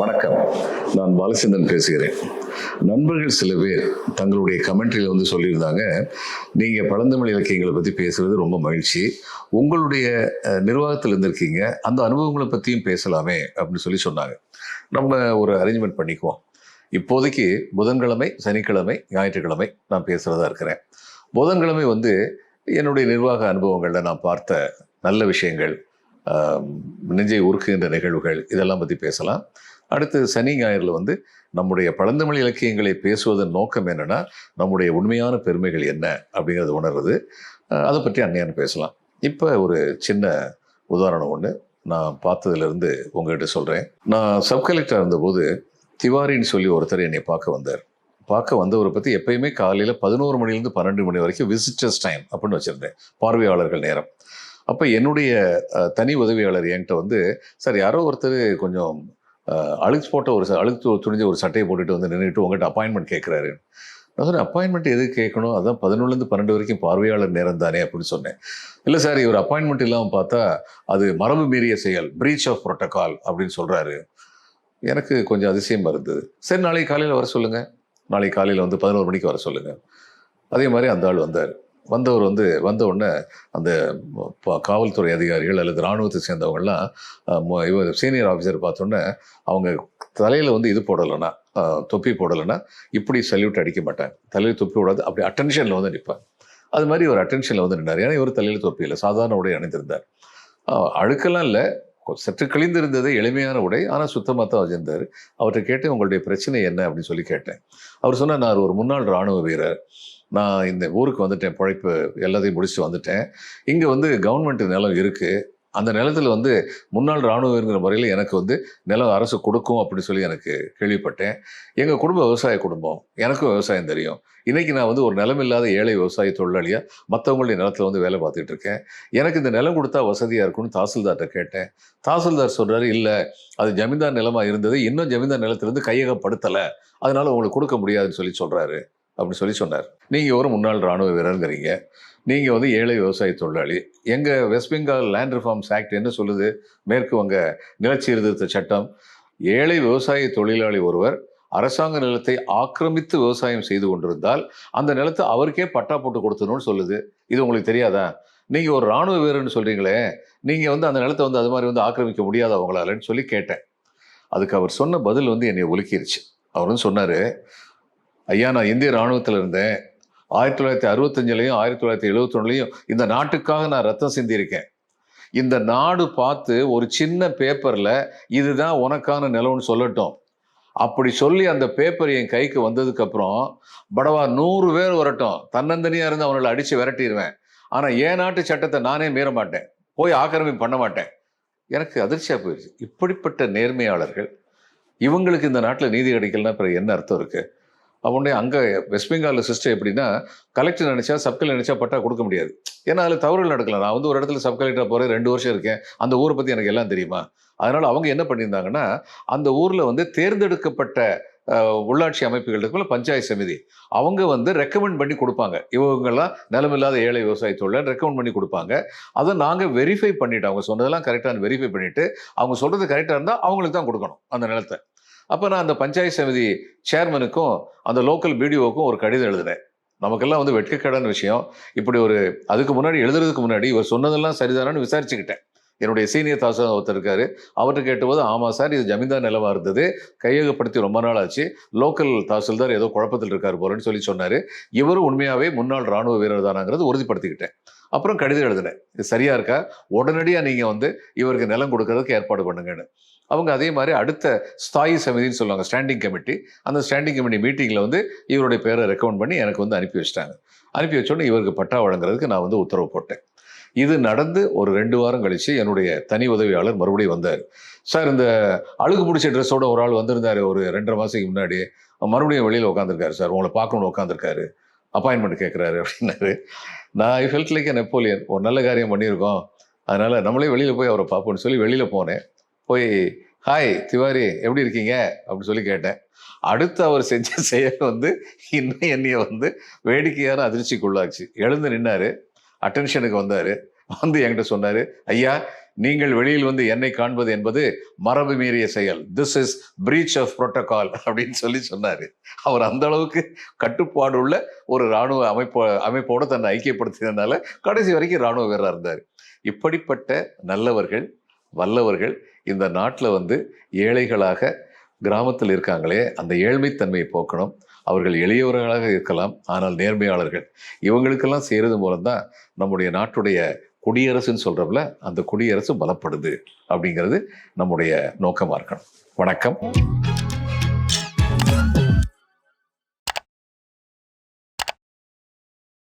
வணக்கம். நான் பாலச்சந்திரன் பேசுகிறேன். நண்பர்கள் சில பேர் தங்களுடைய கமெண்ட்ரியில் வந்து சொல்லியிருந்தாங்க நீங்கள் பழந்தமிழ் இலக்கியங்களை பற்றி பேசுறது ரொம்ப மகிழ்ச்சி. உங்களுடைய நிர்வாகத்தில் இருந்திருக்கீங்க. அந்த அனுபவங்களை பற்றியும் பேசலாமே அப்படின்னு சொல்லி சொன்னாங்க. நம்ம ஒரு அரேஞ்ச்மெண்ட் பண்ணிக்குவோம். இப்போதைக்கு புதன்கிழமை சனிக்கிழமை ஞாயிற்றுக்கிழமை நான் பேசுகிறதா இருக்கிறேன். புதன்கிழமை வந்து என்னுடைய நிர்வாக அனுபவங்களில் நான் பார்த்த நல்ல விஷயங்கள் நெஞ்சை உருக்குகின்ற நிகழ்வுகள் இதெல்லாம் பற்றி பேசலாம். அடுத்து சனி ஞாயிறில் வந்து நம்முடைய பழந்தமிழ் இலக்கியங்களை பேசுவதன் நோக்கம் என்னென்னா நம்முடைய உண்மையான பெருமைகள் என்ன அப்படிங்கிறத உணர்றது. அதை பற்றி அந்நியான்னு பேசலாம். இப்போ ஒரு சின்ன உதாரணம் ஒன்று நான் பார்த்ததுலேருந்து உங்ககிட்ட சொல்கிறேன் நான் சப் கலெக்டர் இருந்தபோது திவாரின்னு சொல்லி ஒருத்தர் என்னை பார்க்க வந்தார். பார்க்க வந்தவரை பற்றி எப்பயுமே காலையில் பதினோரு மணிலேருந்து பன்னெண்டு மணி வரைக்கும் விசிட்டர்ஸ் டைம் அப்படின்னு வச்சுருந்தேன். பார்வையாளர்கள் நேரம். அப்போ என்னுடைய தனி உதவியாளர் என்கிட்ட வந்து சார் யாரோ ஒருத்தர் கொஞ்சம் அழுத்து அழுக்கு போட்ட ஒரு அழுக்கு துணிஞ்ச ஒரு சட்டையை போட்டுட்டு வந்து நின்றுட்டு உங்கள்கிட்ட அப்பாயின்மெண்ட் கேட்குறாரு. நான் சொன்னேன் அப்பாயின்மெண்ட் எதுக்கு கேட்கணும்? அதான் பதினொன்றுலேருந்து பன்னெண்டு வரைக்கும் பார்வையாளர் நேரம் தானே? அப்படின்னு சொன்னேன். இல்லை சார் இவர் அப்பாயின்மெண்ட் இல்லாமல் பார்த்தா அது மரபு மீறிய செயல் பிரீச் ஆஃப் புரோட்டோகால் அப்படின்னு சொல்கிறாரு எனக்கு கொஞ்சம் அதிசயமாக இருந்தது. சரி நாளைக்கு காலையில் வர சொல்லுங்கள் நாளைக்கு காலையில் வந்து பதினோரு மணிக்கு வர சொல்லுங்கள் அதே மாதிரி அந்த ஆள் வந்தார். வந்தவர் வந்து வந்த உடனே அந்த காவல்துறை அதிகாரிகள் அல்லது இராணுவத்தை சேர்ந்தவங்கள்லாம் இவர் சீனியர் ஆஃபீஸர் பார்த்தோன்னே அவங்க தலையில் வந்து இது போடலைன்னா தொப்பி போடலைன்னா இப்படி சல்யூட் அடிக்க மாட்டாங்க. தலையில் தொப்பி விடாது அப்படி அட்டென்ஷனில் வந்து நிற்பாங்க அது மாதிரி ஒரு அட்டென்ஷனில் வந்து நின்றார் ஏன்னா இவர் தலையில் தொப்பி இல்லை. சாதாரண உடை அணிந்திருந்தார். அழுக்கெல்லாம் இல்லை. சற்று கிழிந்திருந்தது எளிமையான உடை. ஆனால் சுத்தமாக தான் வச்சிருந்தார் அவர்கிட்ட கேட்டு உங்களுடைய பிரச்சனை என்ன? அப்படின்னு சொல்லி கேட்டேன். அவர் சொன்னார் நான் ஒரு முன்னாள் இராணுவ வீரர். நான் இந்த ஊருக்கு வந்துட்டேன் பிழைப்பு எல்லாத்தையும் முடிச்சுட்டு வந்துட்டேன். இங்கே வந்து கவர்மெண்ட் நிலம் இருக்குது அந்த நிலத்தில் வந்து முன்னாள் இராணுவங்கிற முறையில் எனக்கு வந்து நிலம் அரசு கொடுக்கும் அப்படின்னு சொல்லி எனக்கு கேள்விப்பட்டேன். எங்கள் குடும்பம் விவசாய குடும்பம் எனக்கும் விவசாயம் தெரியும். இன்றைக்கி நான் வந்து ஒரு நிலமில்லாத ஏழை விவசாய தொழிலாளியாக மற்றவங்களுடைய நிலத்தில் வந்து வேலை பார்த்துட்டு இருக்கேன். எனக்கு இந்த நிலம் கொடுத்தா வசதியாக இருக்கும்னு தாசில்தார்கிட்ட கேட்டேன். தாசில்தார் சொல்கிறாரு இல்லை அது ஜமீன்தார் நிலமாக இருந்தது இன்னும் ஜமீன்தார் நிலத்திலேருந்து கையகப்படுத்தலை. அதனால் உங்களுக்கு கொடுக்க முடியாதுன்னு சொல்லி சொல்கிறாரு அப்படின்னு சொல்லி சொன்னார். நீங்கள் ஒரு முன்னாள் இராணுவ வீரருங்கிறீங்க. நீங்கள் வந்து ஏழை விவசாய தொழிலாளி. எங்கள் West Bengal land reforms act என்ன சொல்லுது? மேற்கு வங்க நிலச்சீர்திருத்த சட்டம். ஏழை விவசாய தொழிலாளி ஒருவர் அரசாங்க நிலத்தை ஆக்கிரமித்து விவசாயம் செய்து கொண்டிருந்தால் அந்த நிலத்தை அவருக்கே பட்டா போட்டு கொடுத்துடணும்னு சொல்லுது. இது உங்களுக்கு தெரியாதா? நீங்கள் ஒரு இராணுவ வீரர்னு சொல்கிறீங்களே நீங்கள் வந்து அந்த நிலத்தை வந்து அது மாதிரி வந்து ஆக்கிரமிக்க முடியாதா அவங்களாலன்னு சொல்லி கேட்டேன். அதுக்கு அவர் சொன்ன பதில் வந்து என்னை ஒலுக்கிருச்சு. அவர் வந்து சொன்னார் ஐயா நான் இந்திய இராணுவத்தில் இருந்தேன். ஆயிரத்தி தொள்ளாயிரத்தி அறுபத்தஞ்சிலையும் ஆயிரத்தி தொள்ளாயிரத்தி எழுபத்தொன்னுலையும் இந்த நாட்டுக்காக நான் ரத்தம் சிந்தியிருக்கேன். இந்த நாடு பார்த்து ஒரு சின்ன பேப்பரில் இதுதான் உனக்கான நிலம்னு சொல்லட்டும். அப்படி சொல்லி அந்த பேப்பர் என் கைக்கு வந்ததுக்கப்புறம் படவா நூறு பேர் வரட்டும். தன்னந்தனியாக இருந்து அவங்களை அடித்து விரட்டிடுவேன் ஆனால் என் நாட்டு சட்டத்தை நானே மீற மாட்டேன். போய் ஆக்கிரமிப்பு பண்ண மாட்டேன். எனக்கு அதிர்ச்சியாக போயிடுச்சு இப்படிப்பட்ட நேர்மையாளர்கள். இவங்களுக்கு இந்த நாட்டில் நீதி கிடைக்கலன்னா பிறகு என்ன அர்த்தம் இருக்குது அவனுடைய அங்கே வெஸ்ட் பெங்காலில் சிஸ்டம் எப்படின்னா கலெக்டர் நினச்சா சப்கலெக்டர் நினச்சா பட்டா கொடுக்க முடியாது. ஏன்னா அதில் தவறுகள் நடக்கலாம் நான் வந்து ஒரு இடத்துல சப் கலெக்டர் போகிறேன் ரெண்டு வருஷம் இருக்கேன். அந்த ஊரை பற்றி எனக்கு எல்லாம் தெரியுமா? அதனால் அவங்க என்ன பண்ணியிருந்தாங்கன்னா அந்த ஊரில் வந்து தேர்ந்தெடுக்கப்பட்ட உள்ளாட்சி அமைப்புகள் இருக்குல்ல பஞ்சாயத்து சமிதி. அவங்க வந்து ரெக்கமெண்ட் பண்ணி கொடுப்பாங்க. இவங்கெல்லாம் நிலமில்லாத ஏழை விவசாய தொழில் ரெக்கமெண்ட் பண்ணி கொடுப்பாங்க. அதை நாங்கள் வெரிஃபை பண்ணிவிட்டு அவங்க சொன்னதெல்லாம் கரெக்டாக வெரிஃபை பண்ணிவிட்டு அவங்க சொல்கிறது கரெக்டாக இருந்தால் அவங்களுக்கு தான் கொடுக்கணும் அந்த நிலத்தை. அப்போ நான் அந்த பஞ்சாயத்து சமிதி சேர்மனுக்கும் அந்த லோக்கல் பிடிஓக்கும் ஒரு கடிதம் எழுதினேன். நமக்கெல்லாம் வந்து வெட்கக்கடன் விஷயம். இப்படி ஒரு அதுக்கு முன்னாடி எழுதுறதுக்கு முன்னாடி இவர் சொன்னதெல்லாம் சரிதானான்னு விசாரிச்சுக்கிட்டேன். என்னுடைய சீனியர் தாசில்தார் ஒருத்தர் இருக்காரு. அவர்கிட்ட கேட்டபோது ஆமாம் சார் இது ஜமீன்தார் நிலமாக இருந்தது. கையகப்படுத்தி ரொம்ப நாள் ஆச்சு. லோக்கல் தாசில்தார் ஏதோ குழப்பத்தில் இருக்கார் போலன்னு சொல்லி சொன்னார். இவரும் உண்மையாகவே முன்னாள் ராணுவ வீரர் தானாங்கிறது உறுதிப்படுத்திக்கிட்டேன். அப்புறம் கடிதம் எழுதினேன். இது சரியாக இருக்கா? உடனடியாக நீங்கள் வந்து இவருக்கு நிலம் கொடுக்கறதுக்கு ஏற்பாடு பண்ணுங்கன்னு. அவங்க அதே மாதிரி அடுத்த ஸ்தாயி சமிதின்னு சொல்லுவாங்க ஸ்டாண்டிங் கமிட்டி அந்த ஸ்டாண்டிங் கமிட்டி மீட்டிங்கில் வந்து இவருடைய பேரை ரெக்கமெண்ட் பண்ணி எனக்கு வந்து அனுப்பி வச்சிட்டாங்க. அனுப்பி வச்சோடனே இவருக்கு பட்டா வழங்குறதுக்கு நான் வந்து உத்தரவு போட்டேன். இது நடந்து ஒரு ரெண்டு வாரம் கழிச்சு என்னுடைய தனி உதவியாளர் மறுபடியும் வந்தார். சார் இந்த அழுகு பிடிச்ச ட்ரெஸ்ஸோட ஒரு ஆள் வந்திருந்தார் ஒரு ரெண்டரை மாதத்துக்கு முன்னாடி. மறுபடியும் வெளியில் உட்காந்துருக்காரு சார். உங்களை பார்க்கணும்னு உட்காந்துருக்காரு அப்பாயின்மெண்ட் கேட்குறாரு அப்படின்னாரு. நான் ஐ ஃபெல்ட் லைக் நெப்போலியன் ஒரு நல்ல காரியம் பண்ணியிருக்கோம். அதனால் நம்மளே வெளியில் போய் அவரை பார்ப்போம்னு சொல்லி வெளியில் போனேன். போய் ஹாய் திவாரி எப்படி இருக்கீங்க? அப்படின்னு சொல்லி கேட்டேன். அடுத்து அவர் செஞ்ச செயல் வந்து இன்னும் என்னைய வந்து வேடிக்கையான அதிர்ச்சிக்குள்ளாச்சு. எழுந்து நின்னாரு. அட்டென்ஷனுக்கு வந்தார். வந்து என்கிட்ட சொன்னார் ஐயா நீங்கள் வெளியில் வந்து என்னை காண்பது என்பது மரபு மீறிய செயல். This is breach of protocol அப்படின்னு சொல்லி சொன்னார். அவர் அந்த அளவுக்கு கட்டுப்பாடு உள்ள ஒரு இராணுவ அமைப்பு அமைப்போடு தன்னை ஐக்கியப்படுத்தியதுனால கடைசி வரைக்கும் இராணுவ வீரராக இருந்தார். இப்படிப்பட்ட நல்லவர்கள் வல்லவர்கள் இந்த நாட்டில் வந்து ஏழைகளாக கிராமத்தில் இருக்காங்களே அந்த ஏழ்மைத்தன்மையை போக்கணும். அவர்கள் எளியவர்களாக இருக்கலாம் ஆனால் நேர்மையாளர்கள். இவங்களுக்கெல்லாம் செய்கிறது மூலம்தான் நம்முடைய நாட்டுடைய குடியரசுன்னு சொல்கிறோம்ல அந்த குடியரசு பலப்படுது அப்படிங்கிறது நம்முடைய நோக்கமாக இருக்கணும். வணக்கம்.